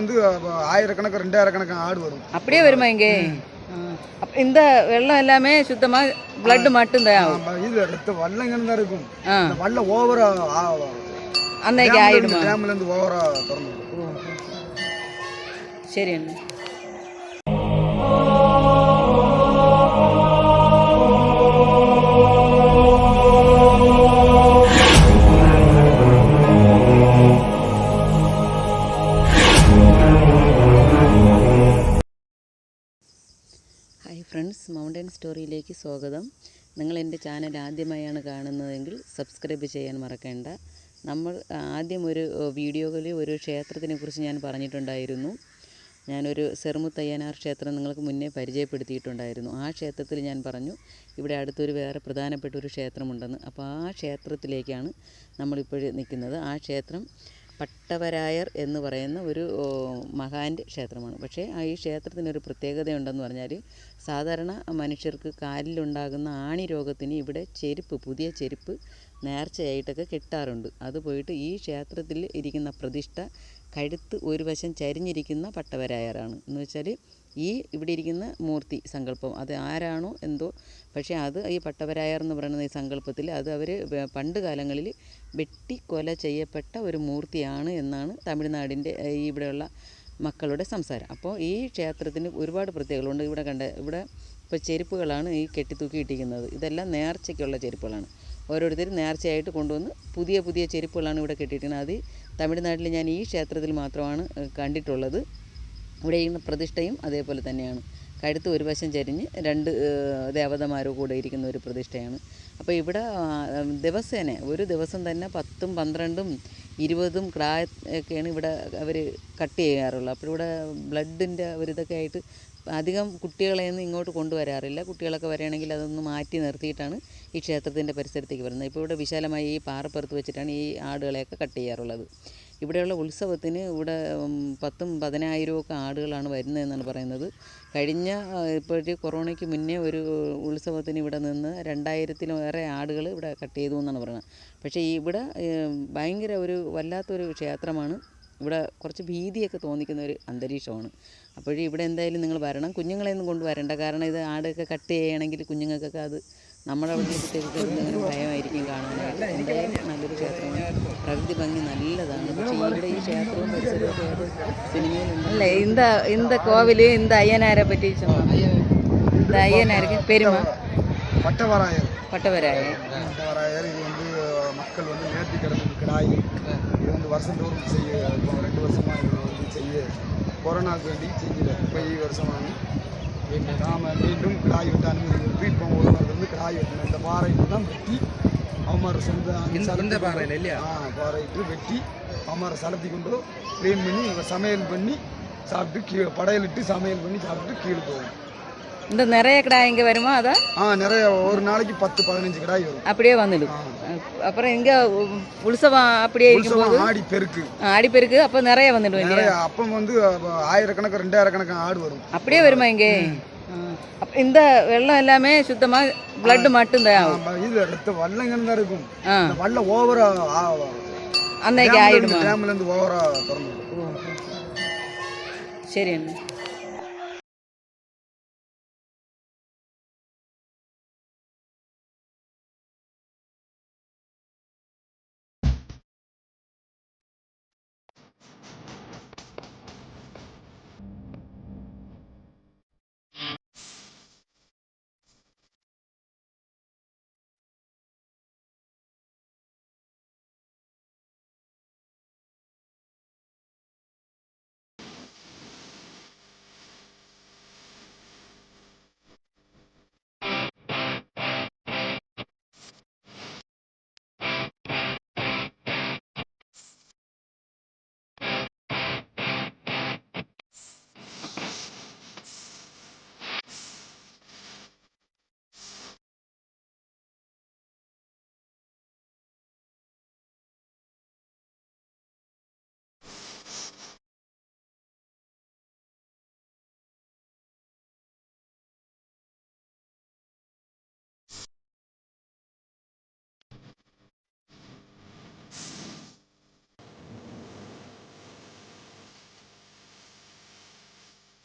வந்து ஆயிரக்கணக்கு ரெண்டாயிரக்கணக்கு ஆடு வரும். அப்படியே வருமா இங்கே? இந்த வெள்ளம் எல்லாமே சுத்தமா மட்டும்தான் ஆகும். ஆமா, இது ரத்த இங்கே தான் இருக்கும். வல்லம் ஓவரா அன்னைக்கு ஆயிடுமா? டேம்ல இருந்து ஓவரா திறந்து. சரி அண்ணா. ഫ്രണ്ട്സ് മൗണ്ടൻ സ്റ്റോറിയിലേക്ക് സ്വാഗതം. നിങ്ങൾ എന്റെ ചാനൽ ആദ്യമായാണ് കാണുന്നതെങ്കിൽ സബ്സ്ക്രൈബ് ചെയ്യാൻ മറക്കേണ്ട. നമ്മൾ ആദ്യം ഒരു വീഡിയോകളിൽ ഒരു ക്ഷേത്രത്തിനെ കുറിച്ച് ഞാൻ പറഞ്ഞിട്ടുണ്ടായിരുന്നു. ഞാനൊരു സെർമുത്തയ്യനാർ ക്ഷേത്രം നിങ്ങൾക്ക് മുന്നേ പരിചയപ്പെടുത്തിയിട്ടുണ്ടായിരുന്നു. ആ ക്ഷേത്രത്തിൽ ഞാൻ പറഞ്ഞു ഇവിടെ അടുത്തൊരു വേറെ പ്രധാനപ്പെട്ട ഒരു ക്ഷേത്രമുണ്ടെന്ന്. അപ്പോൾ ആ ക്ഷേത്രത്തിലേക്കാണ് നമ്മളിപ്പോൾ നിൽക്കുന്നത്. ആ ക്ഷേത്രം പട്ടവരായർ എന്ന് പറയുന്ന ഒരു മഹാന്റെ ക്ഷേത്രമാണ്. പക്ഷേ ആ ഈ ക്ഷേത്രത്തിനൊരു പ്രത്യേകതയുണ്ടെന്ന് പറഞ്ഞാൽ സാധാരണ മനുഷ്യർക്ക് കാലിലുണ്ടാകുന്ന ആണി രോഗത്തിന് ഇവിടെ ചെരുപ്പ് പുതിയ ചെരുപ്പ് നേർച്ചയായിട്ടൊക്കെ കിട്ടാറുണ്ട്. അത് പോയിട്ട് ഈ ക്ഷേത്രത്തിൽ ഇരിക്കുന്ന പ്രതിഷ്ഠ കഴുത്ത് ഒരു വശം ചരിഞ്ഞിരിക്കുന്ന പട്ടവരായറാണ് എന്ന് വെച്ചാൽ ഈ ഇവിടെ ഇരിക്കുന്ന മൂർത്തി സങ്കല്പം. അത് ആരാണോ എന്തോ. പക്ഷേ അത് ഈ പട്ടവരായർ എന്ന് പറയുന്ന ഈ സങ്കല്പത്തിൽ അത് അവർ പണ്ട് കാലങ്ങളിൽ വെട്ടി കൊല ചെയ്യപ്പെട്ട ഒരു മൂർത്തിയാണ് എന്നാണ് തമിഴ്നാടിന്റെ ഈ ഇവിടെയുള്ള മക്കളുടെ സംസാരം. അപ്പോൾ ഈ ക്ഷേത്രത്തിന് ഒരുപാട് പ്രത്യേകതകളുണ്ട്. ഇവിടെ കണ്ട ഇവിടെ ഇപ്പോൾ ചെരുപ്പുകളാണ് ഈ കെട്ടിത്തൂക്കി ഇട്ടിരിക്കുന്നത്. ഇതെല്ലാം നേർച്ചയ്ക്കുള്ള ചെരുപ്പുകളാണ്. ഓരോരുത്തർ നേർച്ചയായിട്ട് കൊണ്ടുവന്ന് പുതിയ പുതിയ ചെരുപ്പുകളാണ് ഇവിടെ കെട്ടിയിരിക്കുന്നത് അത് തമിഴ്നാട്ടിൽ ഞാൻ ഈ ക്ഷേത്രത്തിൽ മാത്രമാണ് കണ്ടിട്ടുള്ളത്. ഇവിടെ ഇരിക്കുന്ന പ്രതിഷ്ഠയും അതേപോലെ തന്നെയാണ്. കഴുത്ത് ഒരു വശം ചരിഞ്ഞ് രണ്ട് ദേവതമാരോ കൂടെ ഇരിക്കുന്ന ഒരു പ്രതിഷ്ഠയാണ്. അപ്പോൾ ഇവിടെ ദിവസേന ഒരു ദിവസം തന്നെ പത്തും പന്ത്രണ്ടും ഇരുപതും ക്രായ ഒക്കെയാണ് ഇവിടെ അവർ കട്ട് ചെയ്യാറുള്ളത്. അപ്പോൾ ഇവിടെ ബ്ലഡിന്റെ ഒരു ഇതൊക്കെ ആയിട്ട് അധികം കുട്ടികളെയൊന്നും ഇങ്ങോട്ട് കൊണ്ടുവരാറില്ല. കുട്ടികളൊക്കെ വരികയാണെങ്കിൽ അതൊന്ന് മാറ്റി നിർത്തിയിട്ടാണ് ഈ ക്ഷേത്രത്തിന്റെ പരിസരത്തേക്ക് വരുന്നത്. ഇപ്പോൾ ഇവിടെ വിശാലമായി ഈ പാറപ്പുറത്ത് വെച്ചിട്ടാണ് ഈ ആടുകളെയൊക്കെ കട്ട് ചെയ്യാറുള്ളത്. ഇവിടെയുള്ള ഉത്സവത്തിന് ഇവിടെ പത്തും പതിനായിരമൊക്കെ ആടുകളാണ് വരുന്നതെന്നാണ് പറയുന്നത്. കഴിഞ്ഞ ഇപ്പോഴത്തെ കൊറോണയ്ക്ക് മുന്നേ ഒരു ഉത്സവത്തിന് ഇവിടെ നിന്ന് രണ്ടായിരത്തിലേറെ ആടുകൾ ഇവിടെ കട്ട് ചെയ്തു എന്നാണ് പറയുന്നത്. പക്ഷേ ഇവിടെ ഭയങ്കര ഒരു വല്ലാത്തൊരു ക്ഷേത്രമാണ്. ഇവിടെ കുറച്ച് ഭീതിയൊക്കെ തോന്നിക്കുന്ന ഒരു അന്തരീക്ഷമാണ്. അപ്പോഴേ ഇവിടെ എന്തായാലും നിങ്ങൾ വരണം. കുഞ്ഞുങ്ങളെയൊന്നും കൊണ്ടുവരണ്ട കാരണം ഇത് ആടൊക്കെ കട്ട് ചെയ്യണമെങ്കിൽ കുഞ്ഞുങ്ങൾക്കൊക്കെ അത് നമ്മുടെ അവിടെ ഭയമായിരിക്കും കാണാനായിട്ട്. എന്തായാലും നല്ലൊരു ക്ഷേത്രമാണ്. പ്രകൃതി ഭംഗി നല്ലതാണ്. പക്ഷേ ഇവിടെ ഈ ക്ഷേത്രവും പരിസരവും സിനിമയിലുണ്ട്. അല്ല ഇന്ത ഇന്ത കോവില് ഇന്ത അയ്യനാരെ പറ്റി இந்த ஐயனாருக்கு பெருமா பட்டவராயர் பட்டவராயர் வந்து மக்கள் வந்து நேர்த்தி கடனுக்கு கிடாய் இது வந்து வருஷந்தோறும் செய்ய ரெண்டு வருஷமாக இது வந்து செய்ய கொரோனாவுக்கு வேண்டி செஞ்சது போய் வருஷமாக நாம் மீண்டும் கிடாய் வெட்ட அனுமதி வீட்டு போகும்போது வந்து கிடாய் வெட்டணும் இந்த பாறை எல்லாம் வெட்டி அவமார சொந்த இந்த பாறையில் இல்லையா? ஆ பாறைட்டு வெட்டி அவமார சலத்தி கொண்டு க்ளீன் பண்ணி இவ சமையல் பண்ணி சாப்பிட்டு கீழே படையலிட்டு சமையல் பண்ணி சாப்பிட்டு கீழே போகும். இந்த நிறைய கிடா இங்கே வருமா அதான் ஆ நிறைய ஒரு நாளைக்கு பத்து பதினஞ்சு கிடாய் வரும். அப்படியே வந்துடும். அப்புறம் இங்கே உற்சவம் அப்படியே இருக்கும்போது? ஆடி பெருக்கு. ஆ, அடிப்பெருக்கு அப்போ நிறைய வந்துடும் நிறைய அப்பம் வந்து ஆயிரக்கணக்கு ரெண்டாயிரக்கணக்கு ஆடு வரும். அப்படியே வருமா இங்கே? அப்ப இந்த வெள்ளம் எல்லாமே சுத்தமா மட்டும்தான் ஆகும். ஆமா, இது ரத்த இங்கே தான் இருக்கும். வல்லம் ஓவரா அன்னைக்கு ஆயிடுமா? டேம்ல இருந்து ஓவரா திறந்து. சரி அண்ணா.